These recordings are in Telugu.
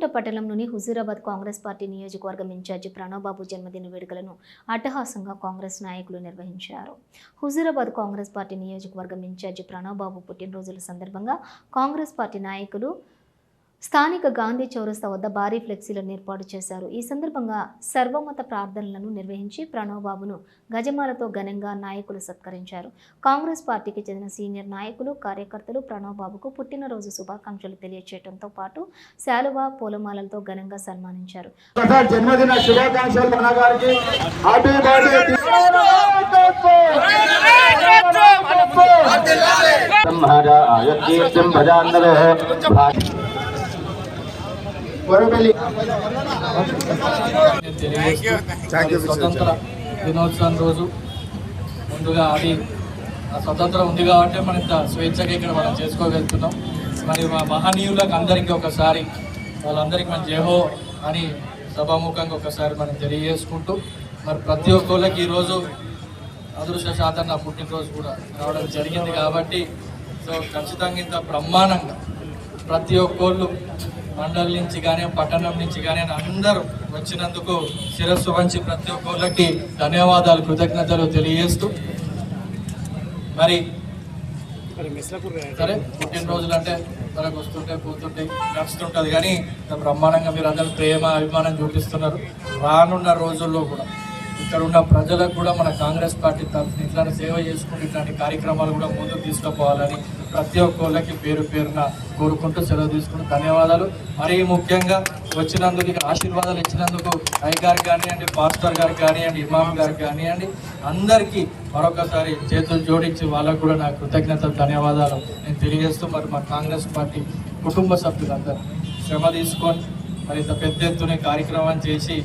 జమ్మికుంట పట్టణంలోని హుజూరాబాద్ కాంగ్రెస్ పార్టీ నియోజకవర్గం ఇన్ఛార్జి ప్రణవ్బాబు జన్మదిన వేడుకలను అట్టహాసంగా కాంగ్రెస్ నాయకులు నిర్వహించారు. హుజూరాబాద్ కాంగ్రెస్ పార్టీ నియోజకవర్గం ఇన్ఛార్జి ప్రణవ్బాబు పుట్టినరోజుల సందర్భంగా కాంగ్రెస్ పార్టీ నాయకులు స్థానిక గాంధీ చౌరస్తా వద్ద భారీ ఫ్లెక్సీలను ఏర్పాటు చేశారు ఈ సందర్భంగా సర్వమత ప్రార్థనలను నిర్వహించి ప్రణవ్ బాబును గజమాలతో ఘనంగా నాయకులు సత్కరించారు కాంగ్రెస్ పార్టీకి చెందిన సీనియర్ నాయకులు కార్యకర్తలు ప్రణవ్ బాబుకు పుట్టినరోజు శుభాకాంక్షలు తెలియజేయడంతో పాటు శాలువా పూలమాలలతో ఘనంగా సన్మానించారు తథా జన్మదిన శుభాకాంక్షలు అన్న గారికి స్వతంత్ర దినోత్సవం రోజు ముందుగా అది ఆ స్వతంత్రం ఉంది కాబట్టి మనం ఇంత స్వేచ్ఛగా ఇక్కడ మనం చేసుకోగలుగుతున్నాం. మరి మా మహనీయులకు అందరికీ ఒకసారి వాళ్ళందరికీ మన జేహో అని సభాముఖంగా ఒకసారి మనం తెలియజేసుకుంటూ మరి ప్రతి ఒక్కళ్ళకి ఈరోజు అదృష్ట శాతం నా పుట్టినరోజు కూడా రావడం జరిగింది కాబట్టి సో ఖచ్చితంగా ఇంత బ్రహ్మాండంగా ప్రతి ఒక్కళ్ళు మండలి నుంచి కానీ పట్టణం నుంచి కానీ అందరూ వచ్చినందుకు శిరస్సు వంచి ప్రతి ఒక్కళ్ళకి ధన్యవాదాలు కృతజ్ఞతలు తెలియజేస్తూ. మరి సరే పుట్టినరోజులు అంటే మనకు వస్తుంటే పోతుంటే నడుస్తుంటుంది కానీ బ్రహ్మాండంగా మీరు అందరూ ప్రేమ అభిమానం చూపిస్తున్నారు. రానున్న రోజుల్లో కూడా. ఇక్కడ ఉన్న ప్రజలకు కూడా మన కాంగ్రెస్ పార్టీ తరఫున ఇట్లాంటి సేవ చేసుకుని ఇట్లాంటి కార్యక్రమాలు కూడా ముందుకు తీసుకుపోవాలని ప్రతి ఒక్కళ్ళకి పేరు పేరున కోరుకుంటూ సెలవు తీసుకుంటూ ధన్యవాదాలు. మరీ ముఖ్యంగా వచ్చినందుకు ఆశీర్వాదాలు ఇచ్చినందుకు అయ్య గారు కానివ్వండి పాస్టర్ గారు కానివ్వండి ఇమామ్ గారు కానివ్వండి అందరికీ మరొకసారి చేతులు జోడించి వాళ్ళకు కూడా నా కృతజ్ఞతలు ధన్యవాదాలు. నేను తెలియజేస్తూ మరి మా కాంగ్రెస్ పార్టీ కుటుంబ సభ్యులందరూ శ్రమ తీసుకొని మరి ఇంత పెద్ద ఎత్తున కార్యక్రమం చేసి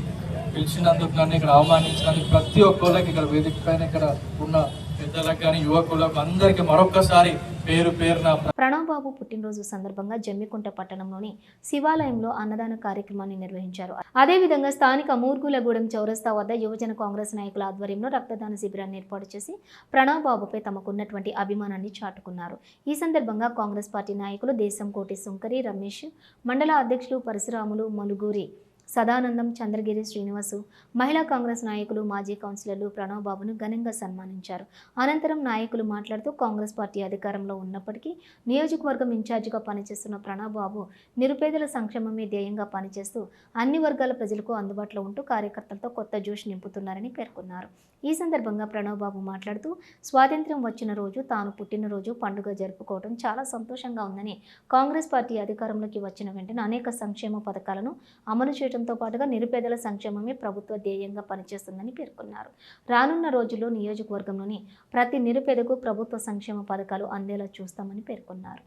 పిలిచినందుకు నన్ను ఇక్కడ అవమానించినందుకు ప్రతి ఒక్కళ్ళకి ఇక్కడ వేదిక పైన ఇక్కడ ఉన్న పెద్దలకు కానీ యువకులకు అందరికీ మరొక్కసారి పేరు పేరున ప్రణవ్ బాబు పుట్టినరోజు సందర్భంగా జమ్మికుంట పట్టణంలోని శివాలయంలో అన్నదాన కార్యక్రమాన్ని నిర్వహించారు. అదేవిధంగా స్థానిక మూర్గులగూడెం చౌరస్తా వద్ద యువజన కాంగ్రెస్ నాయకుల ఆధ్వర్యంలో రక్తదాన శిబిరాన్ని ఏర్పాటు చేసి ప్రణవ్ బాబుపై తమకున్నటువంటి అభిమానాన్ని చాటుకున్నారు. ఈ సందర్భంగా కాంగ్రెస్ పార్టీ నాయకులు దేశం కోటి సుంకరి రమేష్ మండల అధ్యక్షులు పరశురాములు మలుగూరి సదానందం చంద్రగిరి శ్రీనివాసు. మహిళా కాంగ్రెస్ నాయకులు మాజీ కౌన్సిలర్లు ప్రణవ్ బాబును ఘనంగా సన్మానించారు. అనంతరం నాయకులు మాట్లాడుతూ కాంగ్రెస్ పార్టీ అధికారంలో ఉన్నప్పటికీ నియోజకవర్గం ఇన్ఛార్జిగా పనిచేస్తున్న ప్రణవ్ బాబు నిరుపేదల సంక్షేమమే ధ్యేయంగా పనిచేస్తూ అన్ని వర్గాల ప్రజలకు అందుబాటులో ఉంటూ కార్యకర్తలతో కొత్త జోష్ నింపుతున్నారని పేర్కొన్నారు. ఈ సందర్భంగా ప్రణవ్ బాబు మాట్లాడుతూ స్వాతంత్ర్యం వచ్చిన రోజు తాను పుట్టినరోజు పండుగ జరుపుకోవడం చాలా సంతోషంగా ఉందని కాంగ్రెస్ పార్టీ అధికారంలోకి వచ్చిన వెంటనే అనేక సంక్షేమ పథకాలను అమలు చేయడం చేయడంతో పాటుగా నిరుపేదల సంక్షేమమే ప్రభుత్వ ధ్యేయంగా పనిచేస్తుందని పేర్కొన్నారు. రానున్న రోజుల్లో నియోజకవర్గంలోని ప్రతి నిరుపేదకు ప్రభుత్వ సంక్షేమ పథకాలు అందేలా చూస్తామని పేర్కొన్నారు.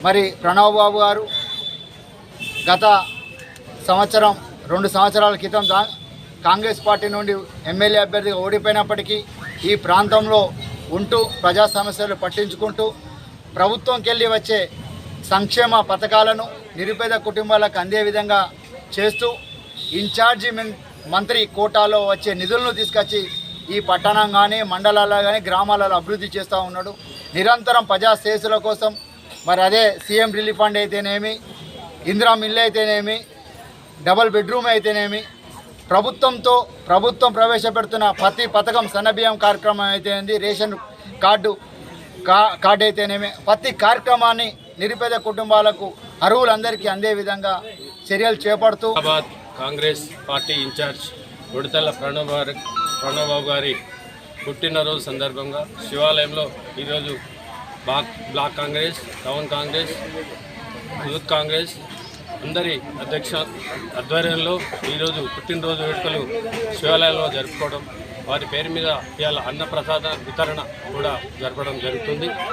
మరి ప్రణవ్ బాబు గారు గత సంవత్సరం రెండు సంవత్సరాల క్రితం కాంగ్రెస్ పార్టీ నుండి ఎమ్మెల్యే అభ్యర్థిగా ఓడిపోయినప్పటికీ ఈ ప్రాంతంలో ఉంటూ ప్రజా సమస్యలు పట్టించుకుంటూ ప్రభుత్వంకెళ్ళి వచ్చే సంక్షేమ పథకాలను నిరుపేద కుటుంబాలకు అందే విధంగా చేస్తూ ఇన్ఛార్జి మంత్రి కోటాలో వచ్చే నిధులను తీసుకొచ్చి ఈ పట్టణం కానీ మండలాల్లో కానీ గ్రామాలలో అభివృద్ధి చేస్తూ ఉన్నాడు. నిరంతరం ప్రజా శ్రేయస్సుల కోసం మరి అదే సీఎం రిలీఫ్ ఫండ్ అయితేనేమి ఇందిరా మిల్లు అయితేనేమి డబల్ బెడ్రూమ్ అయితేనేమి ప్రభుత్వంతో ప్రభుత్వం ప్రవేశపెడుతున్న ప్రతి పథకం సన్నబియ్యం కార్యక్రమం అయితేనేది రేషన్ కార్డు కా కార్డు అయితేనేమి ప్రతి కార్యక్రమాన్ని నిరుపేద కుటుంబాలకు అర్హులందరికీ అందే విధంగా చర్యలు చేపడుతూ Congress party in charge Udathala Pranav గారి ప్రణవబాబు గారి పుట్టినరోజు సందర్భంగా శివాలయంలో ఈరోజు block block Congress town Congress youth Congress అందరి అధ్యక్ష ఆధ్వర్యంలో ఈరోజు పుట్టినరోజు వేడుకలు శివాలయంలో జరుపుకోవడం వారి పేరు మీద ఇవాళ అన్నప్రసాద వితరణ కూడా జరపడం జరుగుతుంది.